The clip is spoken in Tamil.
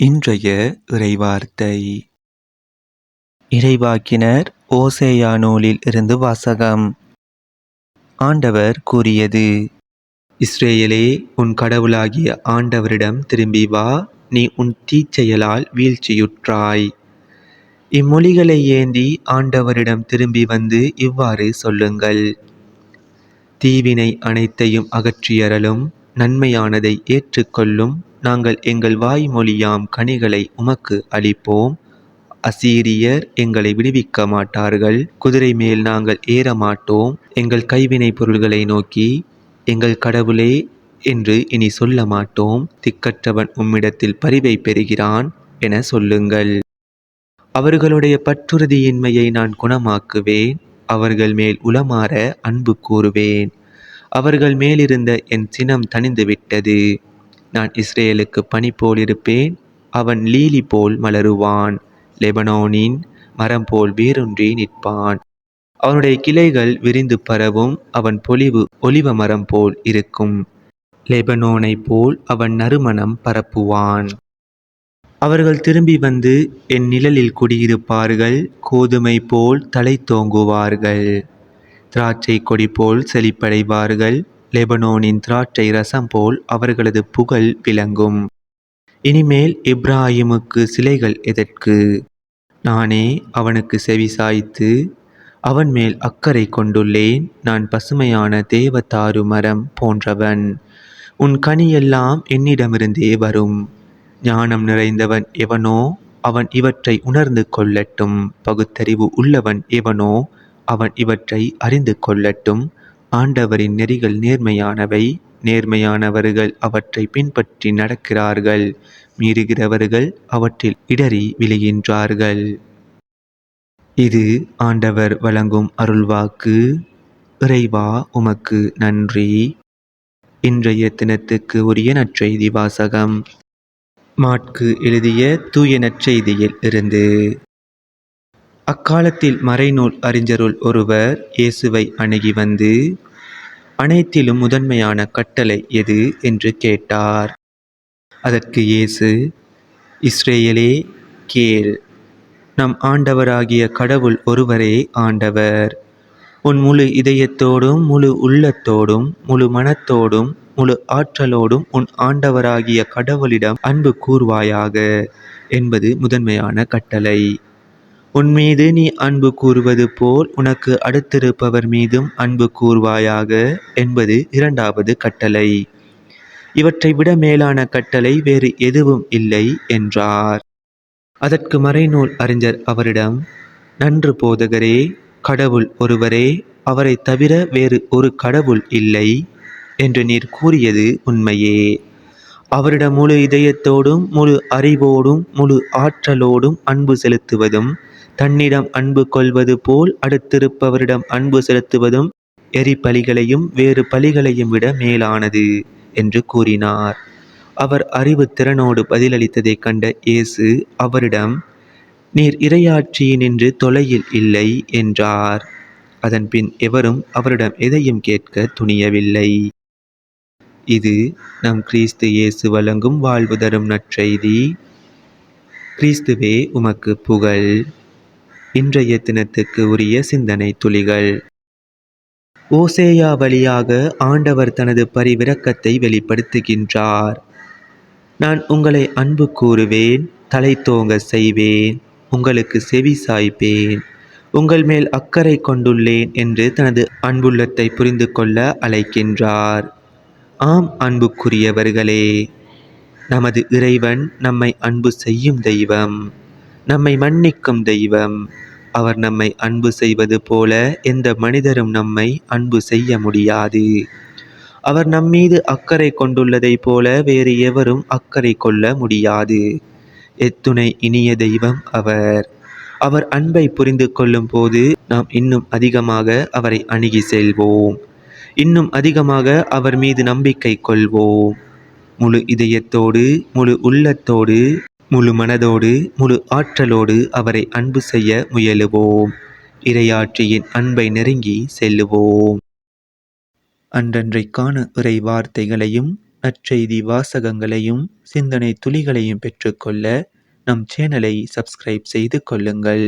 இன்றைய இறைவார்த்தை. இறைவாக்கினர் ஓசேயா நூலில் இருந்து வாசகம். ஆண்டவர் கூறியது இஸ்ரேலே உன் கடவுளாகிய ஆண்டவரிடம் திரும்பி வா நீ உன் தீச்செயலால் வீழ்ச்சியுற்றாய். இம்மொழிகளை ஏந்தி ஆண்டவரிடம் திரும்பி வந்து இவ்வாறு சொல்லுங்கள். தீவினை அனைத்தையும் அகற்றியறலும் நன்மையானதை ஏற்றுக்கொள்ளும் நாங்கள் எங்கள் வாய்மொழியாம் கனிகளை உமக்கு அளிப்போம். அசீரியர் எங்களை விடுவிக்க மாட்டார்கள். குதிரை மேல் நாங்கள் ஏற மாட்டோம் எங்கள் கைவினை பொருள்களை நோக்கி எங்கள் கடவுளே என்று இனி சொல்ல மாட்டோம். திக்கற்றவன் உம்மிடத்தில் பரிவை பெறுகிறான் என சொல்லுங்கள். அவர்களுடைய பற்றுறுதியின்மையை நான் குணமாக்குவேன். அவர்கள் மேல் உளமாற அன்பு கூறுவேன். அவர்கள் மேலிருந்த என் சினம் தணிந்துவிட்டது. நான் இஸ்ரேலுக்கு பனி போல் இருப்பேன் அவன் லீலி போல் மலருவான். லெபனோனின் மரம் போல் வேரூன்றி நிற்பான். அவனுடைய கிளைகள் விரிந்து பரவும். அவன் பொலிவு ஒலிவ மரம் போல் இருக்கும். லெபனோனைப் போல் அவன் நறுமணம் பரப்புவான். அவர்கள் திரும்பி வந்து என் நிழலில் குடியிருப்பார்கள். கோதுமை போல் தலை தோங்குவார்கள். திராட்சை கொடி போல் செழிப்படைவார்கள். லெபனோனின் திராட்சை ரசம் போல் அவர்களது புகழ் விளங்கும். இனிமேல் இப்ராஹிமுக்கு சிலைகள் எதற்கு? நானே அவனுக்கு செவி சாய்த்து அவன் மேல் அக்கறை கொண்டுள்ளேன் நான் பசுமையான தேவதாரு மரம் போன்றவன். உன் கனியெல்லாம் என்னிடமிருந்தே வரும். ஞானம் நிறைந்தவன் எவனோ அவன் இவற்றை உணர்ந்து கொள்ளட்டும். பகுத்தறிவு உள்ளவன் எவனோ அவன் இவற்றை அறிந்து கொள்ளட்டும். ஆண்டவரின் நெறிகள் நேர்மையானவை நேர்மையானவர்கள் அவற்றை பின்பற்றி நடக்கிறார்கள். மீறுகிறவர்கள் அவற்றில் இடறி விழுகின்றார்கள். இது ஆண்டவர் வழங்கும் அருள்வாக்கு. இறைவா உமக்கு நன்றி. இன்றைய தினத்துக்கு உரிய நற்செய்தி வாசகம். மாட்கு எழுதிய தூய நற்செய்தியில் இருந்து. அக்காலத்தில் மறைநூல் அறிஞருள் ஒருவர் இயேசுவை அணுகி வந்து அனைத்திலும் முதன்மையான கட்டளை எது? என்று கேட்டார். அதற்கு இயேசு இஸ்ரேலே கேள். நம் ஆண்டவராகிய கடவுள் ஒருவரே ஆண்டவர். உன் முழு இதயத்தோடும் முழு உள்ளத்தோடும் முழு மனத்தோடும் முழு ஆற்றலோடும் உன் ஆண்டவராகிய கடவுளிடம் அன்பு கூர்வாயாக என்பது முதன்மையான கட்டளை. உன் மீது நீ அன்பு கூறுவது போல் உனக்கு அடுத்திருப்பவர் மீதும் அன்பு கூர்வாயாக என்பது இரண்டாவது கட்டளை. இவற்றை விட மேலான கட்டளை வேறு எதுவும் இல்லை என்றார். அதற்கு மறைநூல் அறிஞர் அவரிடம் நன்று போதகரே கடவுள் ஒருவரே அவரை தவிர வேறு ஒரு கடவுள் இல்லை என்று நீர் கூறியது உண்மையே. அவரிடம் முழு இதயத்தோடும் முழு அறிவோடும் முழு ஆற்றலோடும் அன்பு செலுத்துவதும் தன்னிடம் அன்பு கொள்வது போல் அடுத்திருப்பவரிடம் அன்பு செலுத்துவதும் எரிபலிகளையும் வேறு பலிகளையும் விட மேலானது என்று கூறினார். அவர் அறிவு திறனோடு பதிலளித்ததைக் கண்ட இயேசு அவரிடம் நீர் இரையாட்சியினின்று தொலையில் இல்லை என்றார். அதன் பின் எவரும் அவரிடம் எதையும் கேட்க துணியவில்லை. இது நம் கிறிஸ்து இயேசு வழங்கும் வாழ்வு தரும் நற்செய்தி. கிறிஸ்துவே உமக்கு புகழ். இன்றைய தினத்துக்கு உரிய சிந்தனை துளிகள். ஓசேயா வழியாக ஆண்டவர் தனது பரிவிரக்கத்தை வெளிப்படுத்துகின்றார். நான் உங்களை அன்பு கூறுவேன் தலை தோங்க செய்வேன் உங்களுக்கு செவி சாய்ப்பேன் உங்கள் மேல் அக்கறை கொண்டுள்ளேன் என்று தனது அன்புள்ளத்தை புரிந்து கொள்ள அழைக்கின்றார். ஆம் அன்புக்குரியவர்களே நமது இறைவன் நம்மை அன்பு செய்யும் தெய்வம் நம்மை மன்னிக்கும் தெய்வம். அவர் நம்மை அன்பு செய்வது போல எந்த மனிதரும் நம்மை அன்பு செய்ய முடியாது. அவர் நம்மீது அக்கறை கொண்டுள்ளதைப் போல வேறு எவரும் அக்கறை கொள்ள முடியாது. எத்துணை இனிய தெய்வம் அவர். அவர் அன்பை புரிந்து கொள்ளும் போது நாம் இன்னும் அதிகமாக அவரை அணுகி செல்வோம். இன்னும் அதிகமாக அவர் மீது நம்பிக்கை கொள்வோம். முழு இதயத்தோடு முழு உள்ளத்தோடு முழு மனதோடு முழு ஆற்றலோடு அவரை அன்பு செய்ய முயலுவோம். இரையாற்றியின் அன்பை நெருங்கி செல்லுவோம். அன்றன்றைக்கான இறை வார்த்தைகளையும் நற்செய்தி வாசகங்களையும் சிந்தனை துளிகளையும் பெற்றுக்கொள்ள நம் சேனலை சப்ஸ்கிரைப் செய்து கொள்ளுங்கள்.